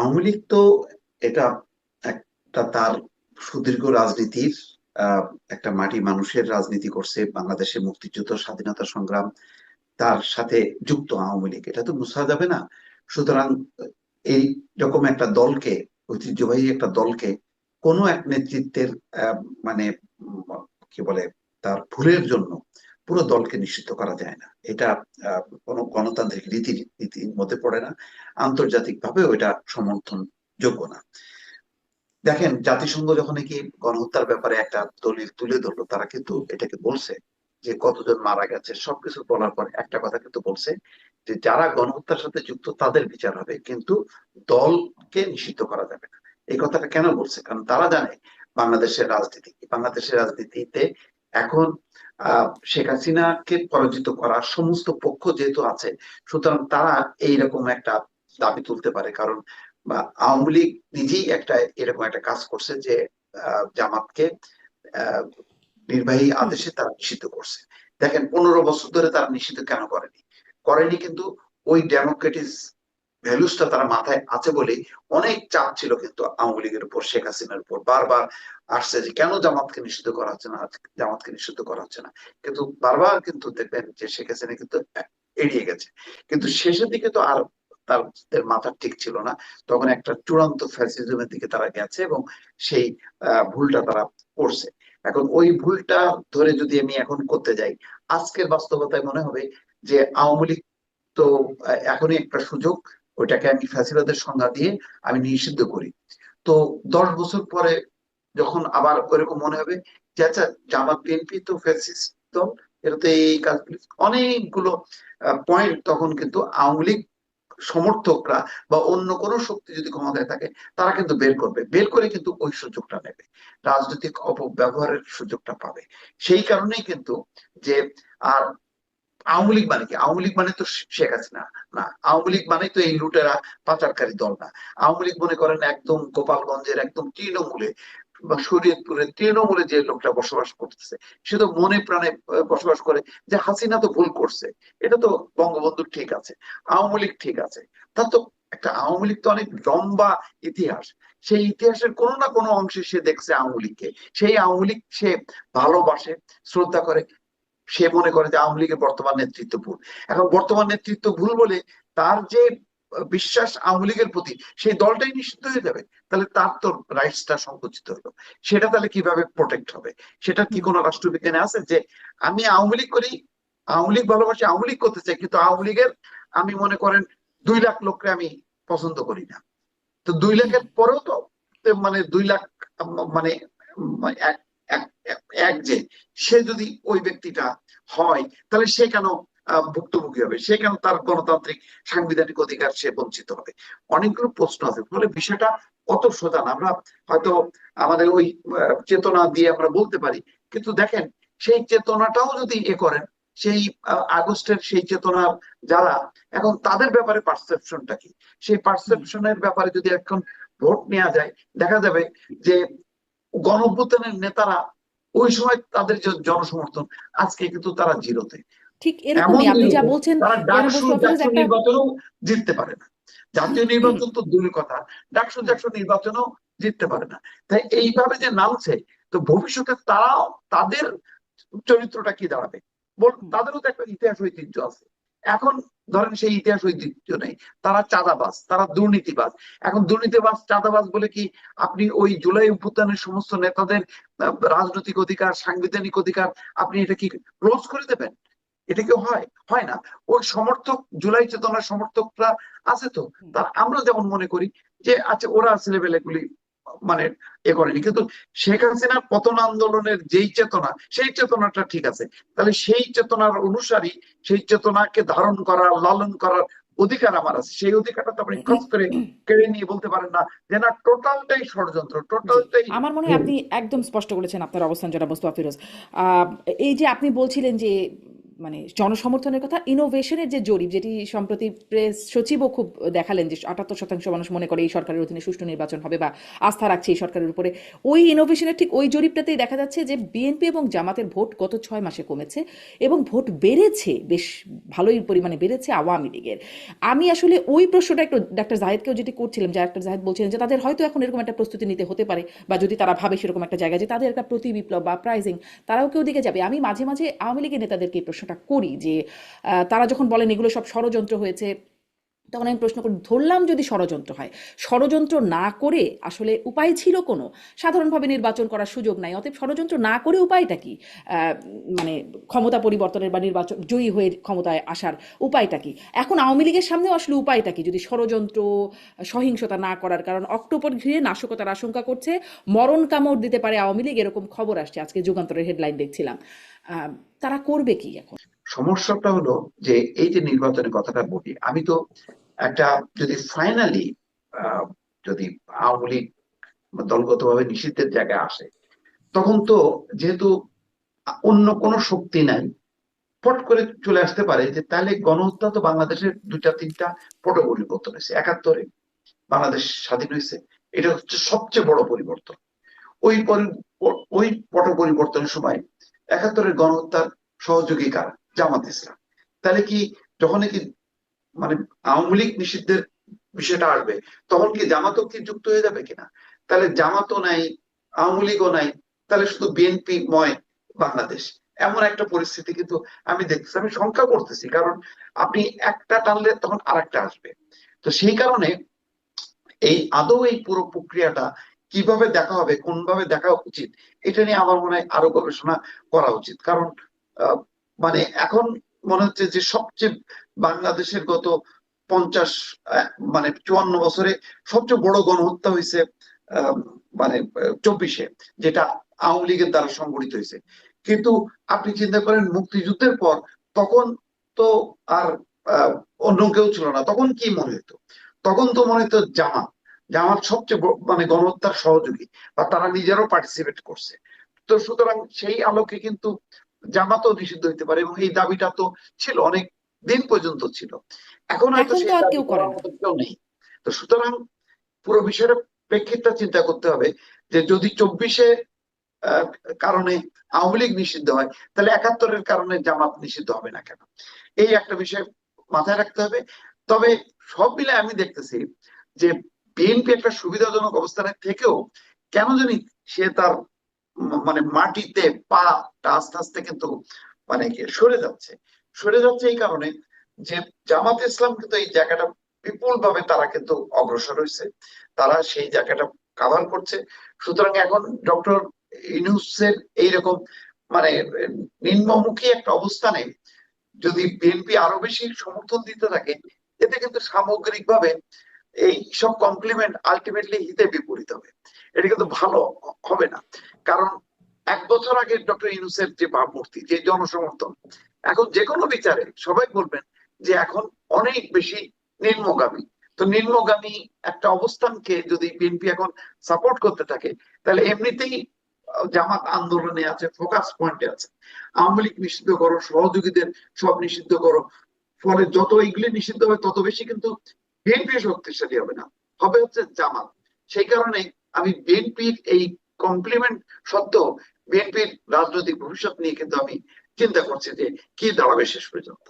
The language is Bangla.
আওয়ামী লীগ তো এটা একটা তার সুদীর্ঘ রাজনীতির একটা মাটি মানুষের রাজনীতি করছে বাংলাদেশের মুক্তিযুদ্ধ, স্বাধীনতা সংগ্রাম তার সাথে যুক্ত আওয়ামী লীগ। এটা তো বোঝা যাবে না। সুতরাং এই রকম একটা দলকে, ঐতিহ্যবাহী একটা দলকে কোনো এক নেতৃত্বের মানে কি বলে, তার ভুলের জন্য পুরো দলকে নিষিদ্ধ করা যায় না। এটা কোনো গণতান্ত্রিক রীতি নীতির মধ্যে পড়ে না। আন্তর্জাতিক ভাবেও এটা সমর্থন যোগ্য না। দেখেন, জাতিসংঘ যখন কি গণহত্যার ব্যাপারে একটা দলিল তুলে ধরলো, তারা কিন্তু এটাকে বলছে যে কতজন মারা গেছে, সবকিছু বলার পর একটা কথা কিন্তু বলছে যে যারা গণহত্যার সাথে যুক্ত তাদের বিচার হবে, কিন্তু দলকে নিষিদ্ধ করা যাবে না। এই কথাটা কেন বলছে? কারণ তারা জানে বাংলাদেশের রাজনীতি, বাংলাদেশের রাজনীতিতে এখন শেখ হাসিনাকে পরাজিত করা সমস্ত পক্ষ যেহেতু আছে সুতরাং তারা এইরকম একটা দাবি তুলতে পারে। কারণ বা আওয়ামী লীগ নিজেই একটা এরকম একটা কাজ করছে যে আহ, জামাতকে আহ, নির্বাহী আদেশে তারা নিষিদ্ধ করছে। দেখেন পনেরো বছর ধরে তারা নিষিদ্ধ কেন করেনি? করেনি কিন্তু ওই ডেমোক্রেটিস ভ্যালুসটা তারা মাথায় আছে বলেই অনেক চাপ ছিল কিন্তু আওয়ামী লীগের উপর, শেখ হাসিনার উপর। বারবার আসছে যে কেন জামাতকে নিষিদ্ধ করা হচ্ছে না, জামাতকে নিষিদ্ধ করা হচ্ছে না। কিন্তু বারবার কিন্তু দেখবেন যে শেখ হাসিনা কিন্তু এড়িয়ে গেছে। কিন্তু শেষের দিকে তো আর তাদের মাথা ঠিক ছিল না। তখন একটা চূড়ান্ত ফ্যাসিজমের দিকে তারা গেছে এবং সেই ভুলটা তারা করছে। এখন ওই ভুলটা ধরে যদি আমি এখন করতে যাই, আজকের বাস্তবতায় মনে হবে যে আওয়ামী লীগ তো এখনই একটা সুযোগ ওইটাকে আমি ফ্যাসিবাদের সংজ্ঞা দিয়ে আমি নিষিদ্ধ করি। তো দশ বছর পরে যখন আবার ওইরকম মনে হবে, যে আচ্ছা জামাত বিএনপি তো ফ্যাসিস্ট দল এটা তো এই কাজগুলি অনেকগুলো পয়েন্ট তখন কিন্তু আওয়ামী লীগ সমর্থকরা বা অন্য কোনো শক্তি যদি ক্ষমতায় থাকে, তারা কিন্তু বের করবে। বের করে কিন্তু ওই সুযোগটা নেবে। রাজনৈতিক অপব্যবহারের সুযোগটা পাবে। সেই কারণেই কিন্তু যে আর আওয়ামী লীগ মানে কি? আওয়ামী লীগ মানে তো শেখ হাসিনা। না, আওয়ামী লীগ মানে তো এই লুটেরা পাচারকারী দল না। আওয়ামী লীগ মনে করেন একদম গোপালগঞ্জের একদম তৃণমূলে, বা শরীয়তপুরের তৃণমূলে যে লোকটা বসবাস করতেছে, সে তো মনে প্রাণে বসবাস করে যে হাসিনা তো ভুল করছে। এটা তো বঙ্গবন্ধু ঠিক আছে, আওয়ামী লীগ ঠিক আছে। তার তো একটা আওয়ামী লীগ তো অনেক লম্বা ইতিহাস। সেই ইতিহাসের কোনো না কোনো অংশে সে দেখছে আওয়ামী লীগকে। সেই আওয়ামী লীগ সে ভালোবাসে, শ্রদ্ধা করে সে মনে করে যে আওয়ামী লীগের বর্তমান নেতৃত্ব ভুল। এখন বর্তমান নেতৃত্ব ভুল বলে তার যে বিশ্বাস আওয়ামী লীগের প্রতি সেই দলটাই নিষিদ্ধ হয়ে যাবে। তাহলে তার তো রাইটসটা সংকুচিত হলো। সেটা তাহলে কীভাবে প্রোটেক্ট হবে? সেটা কি কোনো রাষ্ট্রবিজ্ঞানে আছে যে আমি আওয়ামী লীগ করি, আওয়ামী লীগ ভালোবাসি, আওয়ামী লীগ করতে চাই, কিন্তু আওয়ামী লীগের আমি মনে করেন দুই লাখ লোককে আমি পছন্দ করি না। তো দুই লাখের পরেও তো মানে দুই লাখ মানে এক এক- যে সে যদি ওই ব্যক্তিটা হয়, তাহলে সে কেন ভুক্তভোগী হবে? সে কেন তার গণতান্ত্রিক সাংবিধানিক অধিকার সে বঞ্চিত হবে? অনেকগুলো প্রশ্ন আছে। ফলে বিষয়টা অত সোজা আমরা হয়তো আমাদের ওই চেতনা দিয়ে আমরা বলতে পারি। কিন্তু দেখেন, সেই চেতনাটাও যদি এ করেন, সেই আগস্টের সেই চেতনার যারা, এখন তাদের ব্যাপারে পারসেপশনটা কি? সেই পারসেপশনের ব্যাপারে যদি এখন ভোট নেওয়া যায়, দেখা যাবে যে গণঅভ্যুত্থানের নেতারা ওই সময় তাদের যে জনসমর্থন আজকে কিন্তু তারা জিরোতে। ঠিক এরকমই আপনি যা বলছেন নির্বাচনেও জিততে পারে না। জাতীয় নির্বাচন তো দূরের কথা ডাকসু ডাকসু নির্বাচনেও জিততে পারে না। তাই এইভাবে যে নামছে তো ভবিষ্যতে তারাও তাদের চরিত্রটা কি দাঁড়াবে? বল তাদেরও তো একটা ইতিহাস ঐতিহ্য আছে। এখন ধরেন সেই ইতিহাস ঐতিহ্য নেই। তারা চাঁদাবাজ তারা দুর্নীতিবাজ। এখন দুর্নীতিবাজ চাঁদাবাজ বলে কি আপনি ওই জুলাই অভ্যুত্থানের সমস্ত নেতাদের রাজনৈতিক অধিকার সাংবিধানিক অধিকার আপনি এটা কি ক্লোজ করে দেবেন? এটা কি হয়? হয় না। ওই সমর্থক জুলাই চেতনার সমর্থকরা আছে তো। তা আমরা যেমন মনে করি যে আচ্ছা ওরা ছেলেবেলে এগুলি মানে এ করেনি। কিন্তু শেখ হাসিনার পতন আন্দোলনের যেই চেতনা, সেই চেতনাটা ঠিক আছে। তাহলে সেই চেতনার অনুসারী, সেই চেতনাকে ধারণ করার লালন করার অধিকার আমার আছে। সেই অধিকারটা তো আপনি খরচ করে কেড়ে নিয়ে বলতে পারেন না যে না টোটালটাই ষড়যন্ত্র টোটালটাই আমার মনে হয় আপনি একদম স্পষ্ট করেছেন আপনার অবস্থান যারা মোস্তফা ফিরোজ। এই যে আপনি বলছিলেন যে মানে জনসমর্থনের কথা ইনোভেশনের যে জরিপ, যেটি সম্প্রতি প্রেস সচিবও খুব দেখালেন যে আটাত্তর শতাংশ মানুষ মনে করে এই সরকারের অধীনে সুষ্ঠু নির্বাচন হবে বা আস্থা রাখছে এই সরকারের উপরে। ওই ইনোভেশনের ঠিক ওই জরিপটাতেই দেখা যাচ্ছে যে বিএনপি এবং জামাতের ভোট গত ছয় মাসে কমেছে এবং ভোট বেড়েছে, বেশ ভালোই পরিমাণে বেড়েছে আওয়ামী লীগের। আমি আসলে ওই প্রশ্নটা একটু ডাক্তার জাহেদকেও যেটি করছিলাম, যে ডাক্তার জাহেদ বলছিলেন যে তাদের হয়তো এখন এরকম একটা প্রস্তুতি নিতে হতে পারে বা যদি তারা ভাবে সেরকম একটা জায়গায় যে তাদের একটা প্রতি বিপ্লব বা প্রাইজিং তারাও কেউ দিকে যাবে। আমি মাঝে মাঝে আওয়ামী লীগের নেতাদেরকে এই প্রশ্নটা করি যে তারা যখন বলেন এগুলো সব ষড়যন্ত্র হয়েছে তখন আমি প্রশ্ন করি, ধরলাম যদি ষড়যন্ত্র হয়, ষড়যন্ত্র না করে আসলে উপায় ছিল কোনো? সাধারণভাবে নির্বাচন করার সুযোগ নাই, অতএব ষড়যন্ত্র না করে উপায়টা কি? মানে ক্ষমতা পরিবর্তনের বা নির্বাচন, জয়ী হয়ে ক্ষমতায় আসার উপায়টা কি? এখন আওয়ামী লীগের সামনেও আসলে উপায়টা কি? যদি ষড়যন্ত্র, সহিংসতা না করার কারণ অক্টোবর ঘিরে নাশকতার আশঙ্কা করছে, মরণ কামড় দিতে পারে আওয়ামী লীগ, এরকম খবর আসছে, আজকে যুগান্তরের হেডলাইন দেখছিলাম। তারা করবে কি এখন? সমস্যাটা হলো যে এই যে নির্বাচনের কথাটা বলি, আমি তো একটা যদি ফাইনালি যদি আওয়ামী লীগ দলগতভাবে নিষিদ্ধের জায়গায় আসে, তখন তো যেহেতু অন্য কোনো শক্তি নাই, ফট করে চলে আসতে পারে যে তাহলে গণহত্যা তো বাংলাদেশের দুইটা, তিনটা পট পরিবর্তন হয়েছে একাত্তরে বাংলাদেশ স্বাধীন হয়েছে। এটা হচ্ছে সবচেয়ে বড় পরিবর্তন। ওই ওই পট পরিবর্তনের সময় একাত্তরের গণহত্যার সহযোগী কারা? জামাত ইসলাম। তাহলে কি যখন কি মানে আওয়ামী লীগ নিষিদ্ধের বিষয়টা আসবে, তখন কি জামাতও কি যুক্ত হয়ে যাবে কিনা? তাহলে জামাতও নাই, আওয়ামী লীগও নাই, তাহলে শুধু বিএনপি ময় বাংলাদেশ। এমন একটা পরিস্থিতি কিন্তু আমি দেখতেছি, আমি শঙ্কা করতেছি, কারণ আপনি একটা টানলে তখন আরেকটা আসবে। তো সেই কারণে এই আদৌ এই পুরো প্রক্রিয়াটা কীভাবে দেখা হবে, কোনভাবে দেখা উচিত, এটা নিয়ে আমার মনে হয় আরও গবেষণা করা উচিত। কারণ মানে এখন মনে হচ্ছে যে সবচেয়ে বাংলাদেশের গত পঞ্চাশ মানে চুয়ান্ন বছরে সবচেয়ে বড় গণহত্যা হয়েছে মানে চব্বিশে, যেটা আওয়ামী লীগের দ্বারা সংগঠিত হয়েছে। কিন্তু আপনি চিন্তা করেন, মুক্তিযুদ্ধের পর তখন তো আর অন্য কেউ ছিল না। তখন কি মনে হতো তখন তো মনে হতো জামাত। জামাত সবচেয়ে মানে গণহত্যার সহযোগী বা তারা নিজেরাও পার্টিসিপেট করছে। তো সুতরাং সেই আলোকে কিন্তু জামাতও নিষিদ্ধ হইতে পারে এবং এই দাবিটা তো ছিল অনেক দিন পর্যন্ত ছিল। এখন হয়তো দাবি কেউ করে করার না। মতো কেউ নেই। তো সুতরাং পুরো বিষয়টা প্রেক্ষিতটা চিন্তা করতে হবে যে যদি চব্বিশে কারণে আওয়ামী লীগ নিষিদ্ধ হয় তাহলে একাত্তরের কারণে জামাত নিষিদ্ধ হবে না কেন? এই একটা বিষয় মাথায় রাখতে হবে। তবে সব মিলে আমি দেখতেছি যে বিএনপি একটা সুবিধাজনক অবস্থানে থেকেও কেন জানি সে তার মানে মাটিতে পা আস্তে আস্তে কিন্তু মানে সরে যাচ্ছে। সরে যাচ্ছে এই কারণে যে জামাত ইসলাম কিন্তু এই জায়গাটা বিপুল ভাবে তারা কিন্তু অগ্রসর হয়েছে। তারা সেই জায়গাটা কাভার করছে। সুতরাং এখন ডক্টর ইউনুসের এইরকম মানে নিম্নমুখী একটা অবস্থানে যদি বিএনপি আরও বেশি সমর্থন দিতে থাকে, এতে কিন্তু সামগ্রিকভাবে এই সব কমপ্লিমেন্ট আলটিমেটলি হিতে বিপরীত হবে। এটা কিন্তু ভালো হবে না। কারণ এক বছর আগে ডক্টর ইনুসের যে ভাবমূর্তি, যে জনসমর্থন এখন যে কোনো বিচারে সবাই বলবেন যে এখন অনেক বেশি নিম্নগামী। তো নিম্নগামী একটা অবস্থানকে যদি বিএনপি এখন সাপোর্ট করতে থাকে, তাহলে এমনিতেই জামাত আন্দোলনে আছে ফোকাস পয়েন্টে আছে। আওয়ামী লীগ নিষিদ্ধ করো, সহযোগীদের সব নিষিদ্ধ করো। ফলে যত এগুলি নিষিদ্ধ হবে তত বেশি কিন্তু বিএনপি শক্তিশালী হবে না। হবে হচ্ছে জামাত। সেই কারণে আমি বিএনপির এই কমপ্লিমেন্ট সত্ত্বেও বিএনপির রাজনৈতিক ভবিষ্যৎ নিয়ে কিন্তু আমি চিন্তা করছে যে কি দাঁড়াবে শেষ পর্যন্ত?